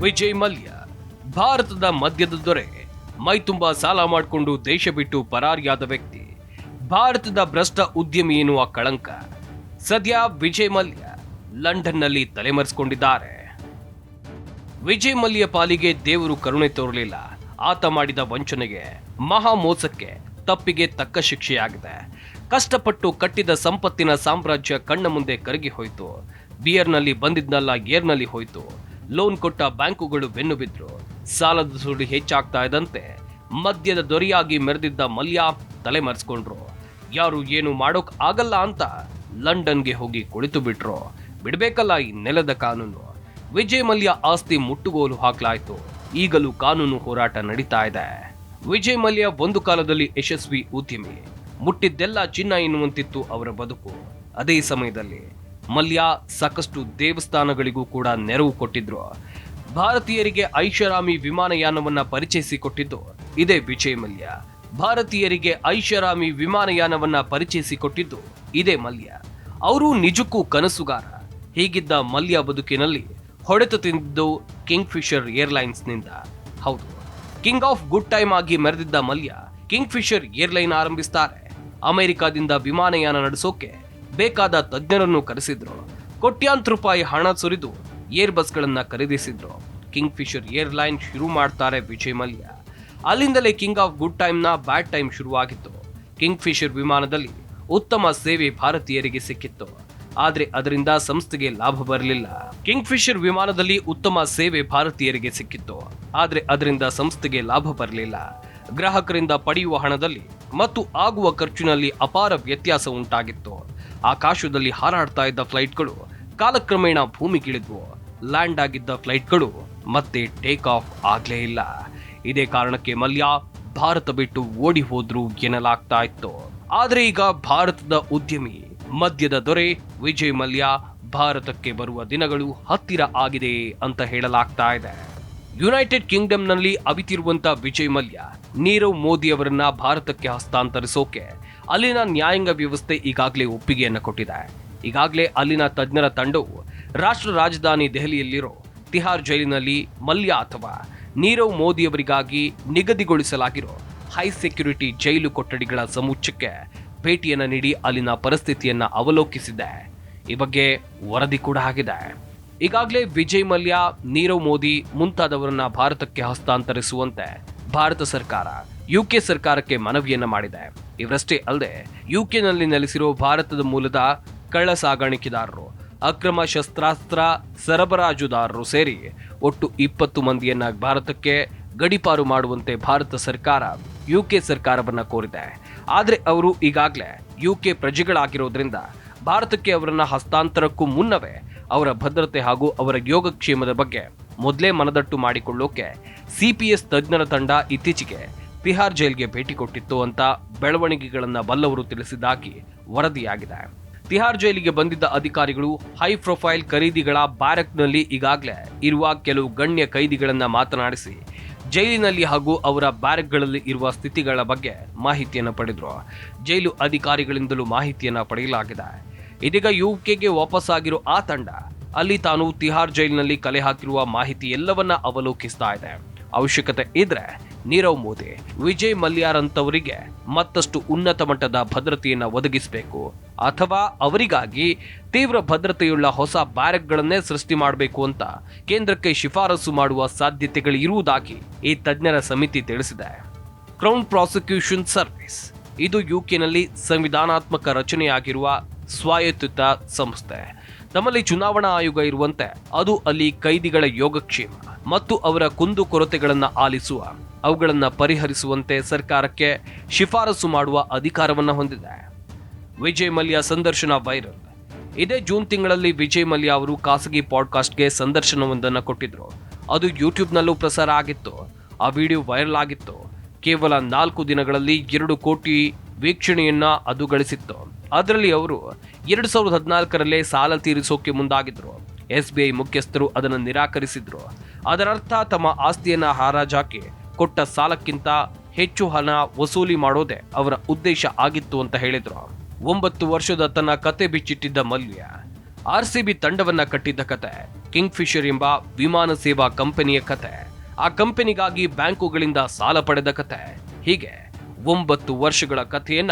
ವಿಜಯ್ ಮಲ್ಯ. ಭಾರತದ ಮದ್ಯದ ದೊರೆ. ಮೈ ತುಂಬಾ ಸಾಲ ಮಾಡಿಕೊಂಡು ದೇಶ ಬಿಟ್ಟು ಪರಾರಿಯಾದ ವ್ಯಕ್ತಿ. ಭಾರತದ ಭ್ರಷ್ಟ ಉದ್ಯಮಿ ಎನ್ನುವ ಕಳಂಕ. ಸದ್ಯ ವಿಜಯ್ ಮಲ್ಯ ಲಂಡನ್ನಲ್ಲಿ ತಲೆಮರೆಸಿಕೊಂಡಿದ್ದಾರೆ. ವಿಜಯ್ ಮಲ್ಯ ಪಾಲಿಗೆ ದೇವರು ಕರುಣೆ ತೋರಲಿಲ್ಲ. ಆತ ಮಾಡಿದ ವಂಚನೆಗೆ, ಮಹಾ ಮೋಸಕ್ಕೆ ತಪ್ಪಿಗೆ ತಕ್ಕ ಶಿಕ್ಷೆಯಾಗಿದೆ. ಕಷ್ಟಪಟ್ಟು ಕಟ್ಟಿದ ಸಂಪತ್ತಿನ ಸಾಮ್ರಾಜ್ಯ ಕಣ್ಣ ಮುಂದೆ ಕರಗಿ ಹೋಯಿತು. ಬಿಯರ್ನಲ್ಲಿ ಬಂದಿದ್ನಲ್ಲ, ಏರ್ನಲ್ಲಿ ಹೋಯಿತು. ಲೋನ್ ಕೊಟ್ಟ ಬ್ಯಾಂಕುಗಳು ಬೆನ್ನು ಬಿದ್ರು. ಸಾಲದ ಸುಳಿ ಹೆಚ್ಚಾಗ್ತಾ ಇದ್ದಂತೆ ಮದ್ಯದ ದೊರೆಯಾಗಿ ಮೆರೆದಿದ್ದ ಮಲ್ಯ ತಲೆಮರೆಸ್ಕೊಂಡ್ರು. ಯಾರು ಏನು ಮಾಡೋಕ್ ಆಗಲ್ಲ ಅಂತ ಲಂಡನ್ಗೆ ಹೋಗಿ ಕುಳಿತು ಬಿಟ್ರು. ಬಿಡ್ಬೇಕಲ್ಲ ಈ ನೆಲದ ಕಾನೂನು. ವಿಜಯ್ ಮಲ್ಯ ಆಸ್ತಿ ಮುಟ್ಟುಗೋಲು ಹಾಕ್ಲಾಯ್ತು. ಈಗಲೂ ಕಾನೂನು ಹೋರಾಟ ನಡೀತಾ ಇದೆ. ವಿಜಯ್ ಮಲ್ಯ ಒಂದು ಕಾಲದಲ್ಲಿ ಯಶಸ್ವಿ ಉದ್ಯಮಿ. ಮುಟ್ಟಿದ್ದೆಲ್ಲ ಚಿನ್ನ ಎನ್ನುವಂತಿತ್ತು ಅವರ ಬದುಕು. ಅದೇ ಸಮಯದಲ್ಲಿ ಮಲ್ಯ ಸಾಕಷ್ಟು ದೇವಸ್ಥಾನಗಳಿಗೂ ಕೂಡ ನೆರವು ಕೊಟ್ಟಿದ್ರು. ಭಾರತೀಯರಿಗೆ ಐಷಾರಾಮಿ ವಿಮಾನಯಾನವನ್ನ ಪರಿಚಯಿಸಿಕೊಟ್ಟಿದ್ದು ಇದೇ ವಿಜಯ್ ಮಲ್ಯ. ಭಾರತೀಯರಿಗೆ ಐಷಾರಾಮಿ ವಿಮಾನಯಾನವನ್ನ ಪರಿಚಯಿಸಿಕೊಟ್ಟಿದ್ದು ಇದೇ ಮಲ್ಯ. ಅವರು ನಿಜಕ್ಕೂ ಕನಸುಗಾರ. ಹೀಗಿದ್ದ ಮಲ್ಯ ಬದುಕಿನಲ್ಲಿ ಹೊಡೆತ ತಿಂದಿದ್ದು ಕಿಂಗ್ ಫಿಶರ್ ಏರ್ಲೈನ್ಸ್ನಿಂದ. ಹೌದು, ಕಿಂಗ್ ಆಫ್ ಗುಡ್ ಟೈಮ್ ಆಗಿ ಮೆರೆದಿದ್ದ ಮಲ್ಯ ಕಿಂಗ್ ಫಿಶರ್ ಏರ್ಲೈನ್ ಆರಂಭಿಸ್ತಾರೆ. ಅಮೆರಿಕಾದಿಂದ ವಿಮಾನಯಾನ ನಡೆಸೋಕೆ ಬೇಕಾದ ತಜ್ಞರನ್ನು ಕರೆಸಿದ್ರು. ಕೋಟ್ಯಾಂತರ ರೂಪಾಯಿ ಹಣ ಸುರಿದು ಏರ್ ಬಸ್ಗಳನ್ನು ಖರೀದಿಸಿದ್ರು. ಕಿಂಗ್ ಫಿಶರ್ ಏರ್ಲೈನ್ ಶುರು ಮಾಡ್ತಾರೆ ವಿಜಯ್ ಮಲ್ಯ. ಅಲ್ಲಿಂದಲೇ ಕಿಂಗ್ ಆಫ್ ಗುಡ್ ಟೈಮ್ನ ಬ್ಯಾಡ್ ಟೈಮ್ ಶುರುವಾಗಿತ್ತು. ಕಿಂಗ್ ಫಿಶರ್ ವಿಮಾನದಲ್ಲಿ ಉತ್ತಮ ಸೇವೆ ಭಾರತೀಯರಿಗೆ ಸಿಕ್ಕಿತ್ತು. ಆದರೆ ಅದರಿಂದ ಸಂಸ್ಥೆಗೆ ಲಾಭ ಬರಲಿಲ್ಲ. ಕಿಂಗ್ ಫಿಶರ್ ವಿಮಾನದಲ್ಲಿ ಉತ್ತಮ ಸೇವೆ ಭಾರತೀಯರಿಗೆ ಸಿಕ್ಕಿತ್ತು. ಆದರೆ ಅದರಿಂದ ಸಂಸ್ಥೆಗೆ ಲಾಭ ಬರಲಿಲ್ಲ. ಗ್ರಾಹಕರಿಂದ ಪಡೆಯುವ ಹಣದಲ್ಲಿ ಮತ್ತು ಆಗುವ ಖರ್ಚಿನಲ್ಲಿ ಅಪಾರ ವ್ಯತ್ಯಾಸ ಉಂಟಾಗಿತ್ತು. ಆಕಾಶದಲ್ಲಿ ಹಾರಾಡ್ತಾ ಇದ್ದ ಫ್ಲೈಟ್ಗಳು ಕಾಲಕ್ರಮೇಣ ಭೂಮಿಗಿಳಿದ್ವು ಲ್ಯಾಂಡ್ ಆಗಿದ್ದ ಫ್ಲೈಟ್ಗಳು ಮತ್ತೆ ಟೇಕ್ ಆಫ್ ಆಗ್ಲೇ ಇಲ್ಲ. ಇದೇ ಕಾರಣಕ್ಕೆ ಮಲ್ಯ ಭಾರತ ಬಿಟ್ಟು ಓಡಿ ಹೋದ್ರು ಎನ್ನಲಾಗ್ತಾ ಇತ್ತು. ಆದ್ರೆ ಈಗ ಭಾರತದ ಉದ್ಯಮಿ ಮದ್ಯದ ದೊರೆ ವಿಜಯ್ ಮಲ್ಯ ಭಾರತಕ್ಕೆ ಬರುವ ದಿನಗಳು ಹತ್ತಿರ ಆಗಿದೆ ಅಂತ ಹೇಳಲಾಗ್ತಾ ಇದೆ. ಯುನೈಟೆಡ್ ಕಿಂಗ್ಡಮ್ನಲ್ಲಿ ಅವಿತಿರುವಂತ ವಿಜಯ್ ಮಲ್ಯ ನೀರವ್ ಮೋದಿ ಅವರನ್ನ ಭಾರತಕ್ಕೆ ಹಸ್ತಾಂತರಿಸೋಕೆ ಅಲ್ಲಿನ ನ್ಯಾಯಾಂಗ ವ್ಯವಸ್ಥೆ ಈಗಾಗಲೇ ಒಪ್ಪಿಗೆಯನ್ನು ಕೊಟ್ಟಿದೆ. ಈಗಾಗಲೇ ಅಲ್ಲಿನ ತಜ್ಞರ ತಂಡವು ರಾಷ್ಟ್ರ ರಾಜಧಾನಿ ದೆಹಲಿಯಲ್ಲಿರೋ ತಿಹಾರ್ ಜೈಲಿನಲ್ಲಿ ಮಲ್ಯ ಅಥವಾ ನೀರವ್ ಮೋದಿ ಅವರಿಗಾಗಿ ನಿಗದಿಗೊಳಿಸಲಾಗಿರೋ ಹೈ ಸೆಕ್ಯುರಿಟಿ ಜೈಲು ಕೊಠಡಿಗಳ ಸಮುಚ್ಚಕ್ಕೆ ಭೇಟಿಯನ್ನು ನೀಡಿ ಅಲ್ಲಿನ ಪರಿಸ್ಥಿತಿಯನ್ನು ಅವಲೋಕಿಸಿದೆ. ಈ ಬಗ್ಗೆ ವರದಿ ಕೂಡ ಆಗಿದೆ. ಈಗಾಗಲೇ ವಿಜಯ್ ಮಲ್ಯ, ನೀರವ್ ಮೋದಿ ಮುಂತಾದವರನ್ನ ಭಾರತಕ್ಕೆ ಹಸ್ತಾಂತರಿಸುವಂತೆ ಭಾರತ ಸರ್ಕಾರ ಯುಕೆ ಸರ್ಕಾರಕ್ಕೆ ಮನವಿಯನ್ನ ಮಾಡಿದೆ. ಇವರಷ್ಟೇ ಅಲ್ಲದೆ, ಯುಕೆನಲ್ಲಿ ನೆಲೆಸಿರೋ ಭಾರತದ ಮೂಲದ ಕಳ್ಳ ಸಾಗಾಣಿಕೆದಾರರು, ಅಕ್ರಮ ಶಸ್ತ್ರಾಸ್ತ್ರ ಸರಬರಾಜುದಾರರು ಸೇರಿ ಒಟ್ಟು ಇಪ್ಪತ್ತು ಮಂದಿಯನ್ನ ಭಾರತಕ್ಕೆ ಗಡಿಪಾರು ಮಾಡುವಂತೆ ಭಾರತ ಸರ್ಕಾರ ಯುಕೆ ಸರ್ಕಾರವನ್ನ ಕೋರಿದೆ. ಆದರೆ ಅವರು ಈಗಾಗಲೇ ಯುಕೆ ಪ್ರಜೆಗಳಾಗಿರೋದ್ರಿಂದ ಭಾರತಕ್ಕೆ ಅವರನ್ನ ಹಸ್ತಾಂತರಕ್ಕೂ ಮುನ್ನವೇ ಅವರ ಭದ್ರತೆ ಹಾಗೂ ಅವರ ಯೋಗಕ್ಷೇಮದ ಬಗ್ಗೆ ಮೊದಲೇ ಮನದಟ್ಟು ಮಾಡಿಕೊಳ್ಳೋಕೆ ಸಿಪಿಎಸ್ ತಜ್ಞರ ತಂಡ ಇತ್ತೀಚೆಗೆ ತಿಹಾರ್ ಜೈಲ್ಗೆ ಭೇಟಿ ಕೊಟ್ಟಿತ್ತು ಅಂತ ಬೆಳವಣಿಗೆಗಳನ್ನ ಬಲ್ಲವರು ತಿಳಿಸಿದ್ದಾಗಿ ವರದಿಯಾಗಿದೆ. ತಿಹಾರ್ ಜೈಲಿಗೆ ಬಂದಿದ್ದ ಅಧಿಕಾರಿಗಳು ಹೈ ಪ್ರೊಫೈಲ್ ಖರೀದಿಗಳ ಬ್ಯಾರಕ್ನಲ್ಲಿ ಈಗಾಗಲೇ ಇರುವ ಕೆಲವು ಗಣ್ಯ ಕೈದಿಗಳನ್ನು ಮಾತನಾಡಿಸಿ, ಜೈಲಿನಲ್ಲಿ ಹಾಗೂ ಅವರ ಬ್ಯಾರಕ್ಗಳಲ್ಲಿ ಇರುವ ಸ್ಥಿತಿಗಳ ಬಗ್ಗೆ ಮಾಹಿತಿಯನ್ನು ಪಡೆದರು. ಜೈಲು ಅಧಿಕಾರಿಗಳಿಂದಲೂ ಮಾಹಿತಿಯನ್ನ ಪಡೆಯಲಾಗಿದೆ. ಇದೀಗ ಯು ಕೆಗೆ ವಾಪಸ್ಸಾಗಿರೋ ಆ ತಂಡ ಅಲ್ಲಿ ತಾನು ತಿಹಾರ್ ಜೈಲಿನಲ್ಲಿ ಕಲೆ ಹಾಕಿರುವ ಮಾಹಿತಿ ಎಲ್ಲವನ್ನ ಅವಲೋಕಿಸ್ತಾ ಇದೆ. ಅವಶ್ಯಕತೆ ಇದ್ರೆ ನೀರವ್ ಮೋದಿ, ವಿಜಯ್ ಮಲ್ಯಾರಂತವರಿಗೆ ಮತ್ತಷ್ಟು ಉನ್ನತ ಮಟ್ಟದ ಭದ್ರತೆಯನ್ನ ಒದಗಿಸಬೇಕು ಅಥವಾ ಅವರಿಗಾಗಿ ತೀವ್ರ ಭದ್ರತೆಯುಳ್ಳ ಹೊಸ ಬ್ಯಾರಕ್ಗಳನ್ನೇ ಸೃಷ್ಟಿ ಮಾಡಬೇಕು ಅಂತ ಕೇಂದ್ರಕ್ಕೆ ಶಿಫಾರಸು ಮಾಡುವ ಸಾಧ್ಯತೆಗಳು ಇರುವುದಾಗಿ ಈ ತಜ್ಞರ ಸಮಿತಿ ತಿಳಿಸಿದೆ. ಕ್ರೌನ್ ಪ್ರಾಸಿಕ್ಯೂಷನ್ ಸರ್ವಿಸ್, ಇದು ಯುಕೆನಲ್ಲಿ ಸಂವಿಧಾನಾತ್ಮಕ ರಚನೆಯಾಗಿರುವ ಸ್ವಾಯತ್ತ ಸಂಸ್ಥೆ. ನಮ್ಮಲ್ಲಿ ಚುನಾವಣಾ ಆಯೋಗ ಇರುವಂತೆ ಅದು ಅಲ್ಲಿ ಕೈದಿಗಳ ಯೋಗಕ್ಷೇಮ. ಮತ್ತು ಅವರ ಕುಂದು ಕೊರತೆಗಳನ್ನು ಆಲಿಸುವ, ಅವುಗಳನ್ನು ಪರಿಹರಿಸುವಂತೆ ಸರ್ಕಾರಕ್ಕೆ ಶಿಫಾರಸು ಮಾಡುವ ಅಧಿಕಾರವನ್ನು ಹೊಂದಿದೆ. ವಿಜಯ್ ಮಲ್ಯ ಸಂದರ್ಶನ ವೈರಲ್. ಇದೇ ಜೂನ್ ತಿಂಗಳಲ್ಲಿ ವಿಜಯ್ ಮಲ್ಯ ಅವರು ಖಾಸಗಿ ಪಾಡ್ಕಾಸ್ಟ್ಗೆ ಸಂದರ್ಶನವೊಂದನ್ನು ಕೊಟ್ಟಿದ್ರು. ಅದು ಯೂಟ್ಯೂಬ್ನಲ್ಲೂ ಪ್ರಸಾರ ಆಗಿತ್ತು. ಆ ವಿಡಿಯೋ ವೈರಲ್ ಆಗಿತ್ತು. ಕೇವಲ ನಾಲ್ಕು ದಿನಗಳಲ್ಲಿ ಎರಡು ಕೋಟಿ ವೀಕ್ಷಣೆಯನ್ನ ಅದು ಗಳಿಸಿತ್ತು. ಅದರಲ್ಲಿ ಅವರು ಎರಡು ಸಾವಿರದ ಹದಿನಾಲ್ಕರಲ್ಲೇ ಸಾಲ ತೀರಿಸೋಕೆ ಮುಂದಾಗಿದ್ರು. ಎಸ್ ಬಿ ಐ ಮುಖ್ಯಸ್ಥರು ಅದನ್ನು ನಿರಾಕರಿಸಿದ್ರು. ಅದರರ್ಥ ತಮ್ಮ ಆಸ್ತಿಯನ್ನ ಹಾರಾಜಾಕಿ ಕೊಟ್ಟ ಸಾಲಕ್ಕಿಂತ ಹೆಚ್ಚು ಹಣ ವಸೂಲಿ ಮಾಡೋದೇ ಅವರ ಉದ್ದೇಶ ಆಗಿತ್ತು ಅಂತ ಹೇಳಿದ್ರು. ಒಂಬತ್ತು ವರ್ಷದ ತನ್ನ ಕತೆ ಬಿಚ್ಚಿಟ್ಟಿದ್ದ ಮಲ್ಯ. ಆರ್ ಸಿ ಬಿ ತಂಡವನ್ನ ಕಟ್ಟಿದ್ದ ಕತೆ ಕಿಂಗ್ ಫಿಶರ್ ಎಂಬ ವಿಮಾನ ಸೇವಾ ಕಂಪನಿಯ ಕತೆ, ಆ ಕಂಪನಿಗಾಗಿ ಬ್ಯಾಂಕುಗಳಿಂದ ಸಾಲ ಪಡೆದ ಕತೆ, ಹೀಗೆ ಒಂಬತ್ತು ವರ್ಷಗಳ ಕಥೆಯನ್ನ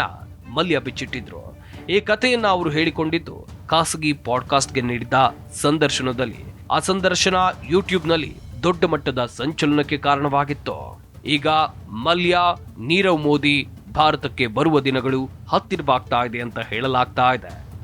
ಮಲ್ಯ ಬಿಚ್ಚಿಟ್ಟಿದ್ರು. ಈ ಕಥೆಯನ್ನು ಅವರು ಹೇಳಿಕೊಂಡಿದ್ದು ಖಾಸಗಿ ಪಾಡ್ಕಾಸ್ಟ್ಗೆ ನೀಡಿದ ಸಂದರ್ಶನದಲ್ಲಿ. ಆ ಸಂದರ್ಶನ ಯೂಟ್ಯೂಬ್ನಲ್ಲಿ ದೊಡ್ಡ ಮಟ್ಟದ ಸಂಚಲನಕ್ಕೆ ಕಾರಣವಾಗಿತ್ತು. ಈಗ ಮಲ್ಯ, ನೀರವ್ ಮೋದಿ ಭಾರತಕ್ಕೆ ಬರುವ ದಿನಗಳು ಹತ್ತಿರವಾಗ್ತಾ ಇದೆ ಅಂತ ಹೇಳಲಾಗ್ತಾ ಇದೆ.